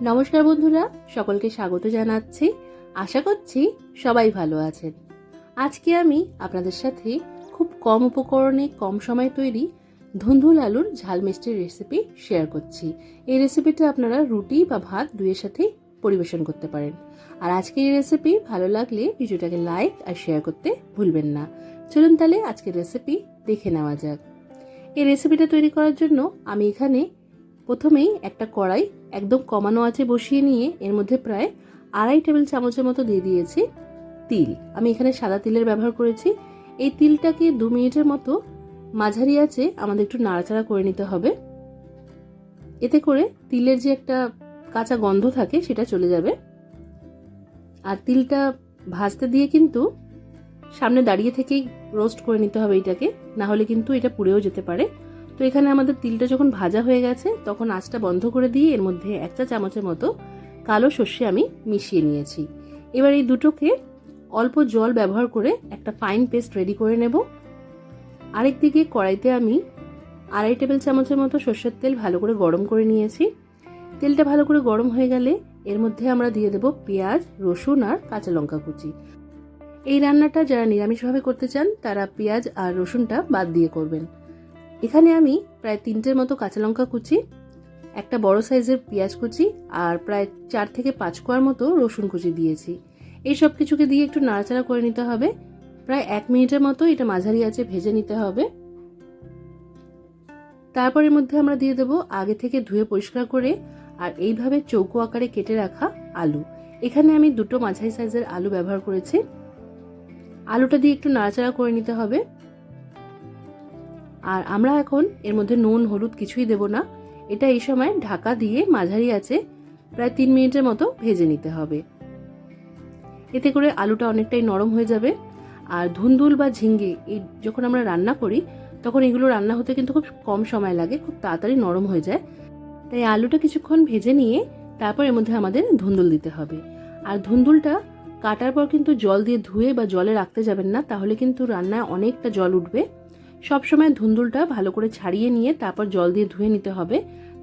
নমস্কার বন্ধুরা, সকলকে স্বাগত জানাচ্ছি। আশা করছি সবাই ভালো আছেন। আজকে আমি আপনাদের সাথে খুব কম উপকরণে কম সময় তৈরি ধুন্দুল আলুর ঝাল মিষ্টির রেসিপি শেয়ার করছি। এই রেসিপিটা আপনারা রুটি বা ভাত দুইয়ের সাথে পরিবেশন করতে পারেন। আর আজকের এই রেসিপি ভালো লাগলে ভিডিওটাকে লাইক আর শেয়ার করতে ভুলবেন না। চলুন তাহলে আজকের রেসিপি দেখে নেওয়া যাক। এই রেসিপিটা তৈরি করার জন্য আমি এখানে প্রথমেই একটা কড়াই একদম কমানো আছে বসিয়ে নিয়ে এর মধ্যে প্রায় আড়াই টেবিল চামচের মতো দিয়ে দিয়েছি তিল। আমি এখানে সাদা তিলের ব্যবহার করেছি। এই তিলটাকে দু মিনিটের মতো মাঝারি আছে, আমাদের একটু নাড়াচাড়া করে নিতে হবে। এতে করে তিলের যে একটা কাঁচা গন্ধ থাকে, সেটা চলে যাবে। আর তিলটা ভাজতে দিয়ে কিন্তু সামনে দাঁড়িয়ে থেকেই রোস্ট করে নিতে হবে এটাকে। না হলে কিন্তু এটা পুড়েও যেতে পারে। তো এখানে আমাদের তিলটা যখন ভাজা হয়ে গেছে, তখন আঁচটা বন্ধ করে দিয়ে এর মধ্যে এক চা চামচের মতো কালো সর্ষে আমি মিশিয়ে নিয়েছি। এবার এই দুটোকে অল্প জল ব্যবহার করে একটা ফাইন পেস্ট রেডি করে নেব। আরেকদিকে কড়াইতে আমি আড়াই টেবিল চামচের মতো সর্ষের তেল ভালো করে গরম করে নিয়েছি। তেলটা ভালো করে গরম হয়ে গেলে এর মধ্যে আমরা দিয়ে দেব পেঁয়াজ, রসুন আর কাঁচা লঙ্কা কুচি। এই রান্নাটা যারা নিরামিষভাবে করতে চান, তারা পেঁয়াজ আর রসুনটা বাদ দিয়ে করবেন। এখানে আমি প্রায় তিনটের মতো কাঁচা লঙ্কা কুচি, একটা বড় সাইজের পেঁয়াজ কুচি আর প্রায় চার থেকে পাঁচ কোয়ার মতো রসুন কুচি দিয়েছি। এই সব কিছুকে দিয়ে একটু নাড়াচাড়া করে নিতে হবে। প্রায় এক মিনিটের মতো এটা মাঝারি আছে ভেজে নিতে হবে। তারপর এর মধ্যে আমরা দিয়ে দেবো আগে থেকে ধুয়ে পরিষ্কার করে আর এইভাবে চৌকো আকারে কেটে রাখা আলু। এখানে আমি দুটো মাঝারি সাইজের আলু ব্যবহার করেছি। আলুটা দিয়ে একটু নাড়াচাড়া করে নিতে হবে। আর আমরা এখন এর মধ্যে নুন, হলুদ কিছুই দেব না। এটা এই সময় ঢাকা দিয়ে মাঝারি আছে, প্রায় তিন মিনিটের মতো ভেজে নিতে হবে। এতে করে আলুটা অনেকটাই নরম হয়ে যাবে। আর ধুন্দুল বা ঝিঙ্গে এই যখন আমরা রান্না করি, তখন এগুলো রান্না হতে কিন্তু খুব কম সময় লাগে, খুব তাড়াতাড়ি নরম হয়ে যায়। তাই আলুটা কিছুক্ষণ ভেজে নিয়ে তারপর এর মধ্যে আমাদের ধুন্দুল দিতে হবে। আর ধুন্দুলটা কাটার পর কিন্তু জল দিয়ে ধুয়ে বা জলে রাখতে যাবেন না, তাহলে কিন্তু রান্নায় অনেকটা জল উঠবে। সবসময় ধুন্দুলটা ভালো করে ছাড়িয়ে নিয়ে তারপর জল দিয়ে ধুয়ে নিতে হবে।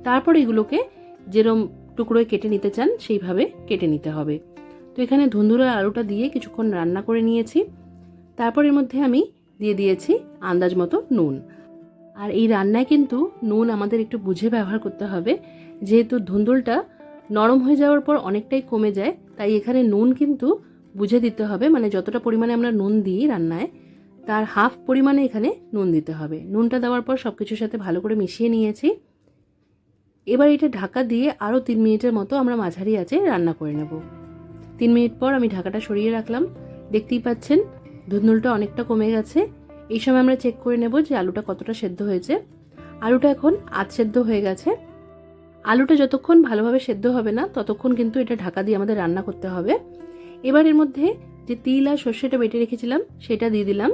তারপর এগুলোকে যেরম টুকরোয় কেটে নিতে চান, সেইভাবে কেটে নিতে হবে। তো এখানে ধুন্দুলের আলুটা দিয়ে কিছুক্ষণ রান্না করে নিয়েছি। তারপর এর মধ্যে আমি দিয়ে দিয়েছি আন্দাজ মতো নুন। আর এই রান্নায় কিন্তু নুন আমাদের একটু বুঝে ব্যবহার করতে হবে। যেহেতু ধুন্দুলটা নরম হয়ে যাওয়ার পর অনেকটাই কমে যায়, তাই এখানে নুন কিন্তু বুঝে দিতে হবে। মানে যতটা পরিমাণে আমরা নুন দিই রান্নায় তার হাফ পরিমাণে এখানে নুন দিতে হবে। নুনটা দেওয়ার পর সব কিছুর সাথে ভালো করে মিশিয়ে নিয়েছি। এবার এটা ঢাকা দিয়ে আরও তিন মিনিটের মতো আমরা মাঝারি আছে রান্না করে নেব। তিন মিনিট পর আমি ঢাকাটা সরিয়ে রাখলাম। দেখতেই পাচ্ছেন, ধুন্দুলটা অনেকটা কমে গেছে। এই সময় আমরা চেক করে নেব যে আলুটা কতটা সেদ্ধ হয়েছে। আলুটা এখন আধ সেদ্ধ হয়ে গেছে। আলুটা যতক্ষণ ভালোভাবে সেদ্ধ হবে না, ততক্ষণ কিন্তু এটা ঢাকা দিয়ে আমাদের রান্না করতে হবে। এবার এর মধ্যে যে তিল আর সর্ষেটা বেটে রেখেছিলাম, সেটা দিয়ে দিলাম।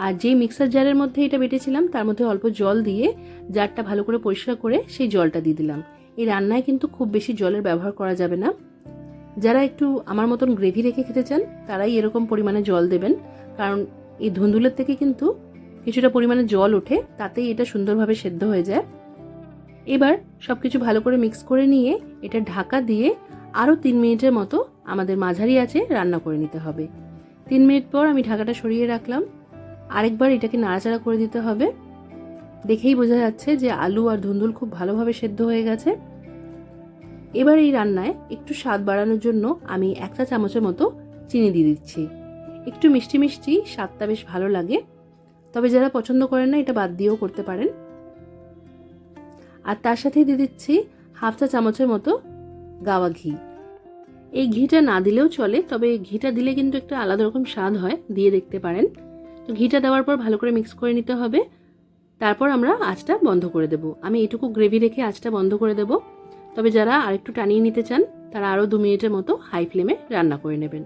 আর যেই মিক্সার জারের মধ্যে এটা বেটেছিলাম, তার মধ্যে অল্প জল দিয়ে জারটা ভালো করে পরিষ্কার করে সেই জলটা দিয়ে দিলাম। এই রান্নায় কিন্তু খুব বেশি জলের ব্যবহার করা যাবে না। যারা একটু আমার মতন গ্রেভি রেখে খেতে চান, তারাই এরকম পরিমাণে জল দেবেন। কারণ এই ধুন্দুলের থেকে কিন্তু কিছুটা পরিমাণে জল ওঠে, তাতেই এটা সুন্দরভাবে সেদ্ধ হয়ে যায়। এবার সব কিছু ভালো করে মিক্স করে নিয়ে এটা ঢাকা দিয়ে আরও তিন মিনিটের মতো আমাদের মাঝারি আছে রান্না করে নিতে হবে। তিন মিনিট পর আমি ঢাকাটা সরিয়ে রাখলাম। আরেকবার এটাকে নাড়াচাড়া করে দিতে হবে। দেখেই বোঝা যাচ্ছে যে আলু আর ধুন্দুল খুব ভালোভাবে সেদ্ধ হয়ে গেছে। এবার এই রান্নায় একটু স্বাদ বাড়ানোর জন্য আমি এক চা চামচের মতো চিনি দিয়ে দিচ্ছি। একটু মিষ্টি মিষ্টি স্বাদটা বেশ ভালো লাগে। তবে যারা পছন্দ করেন না, এটা বাদ দিয়েও করতে পারেন। আর তার সাথেই দিয়ে দিচ্ছি হাফ চা চামচের মতো গাওয়া ঘি। এই ঘিটা না দিলেও চলে, তবে ঘিটা দিলে কিন্তু একটা আলাদা রকম স্বাদ হয়, দিয়ে দেখতে পারেন। তো ঘিটা দেওয়ার পর ভালো করে মিক্স করে নিতে হবে। তারপর আমরা আঁচটা বন্ধ করে দেব। আমি এটুকু গ্রেভি রেখে আঁচটা বন্ধ করে দেব। তবে যারা আরেকটু টানিয়ে নিতে চান, তারা আরও দু মিনিটের মতো হাই ফ্লেমে রান্না করে নেবেন।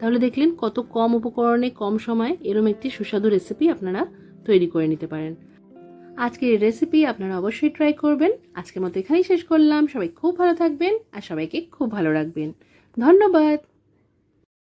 তাহলে দেখলেন কত কম উপকরণে, কম সময়ে এরম একটি সুস্বাদু রেসিপি আপনারা তৈরি করে নিতে পারেন। আজকের এই রেসিপি আপনারা অবশ্যই ট্রাই করবেন। আজকের মতো এখানেই শেষ করলাম। সবাই খুব ভালো থাকবেন আর সবাইকে খুব ভালো রাখবেন। ধন্যবাদ!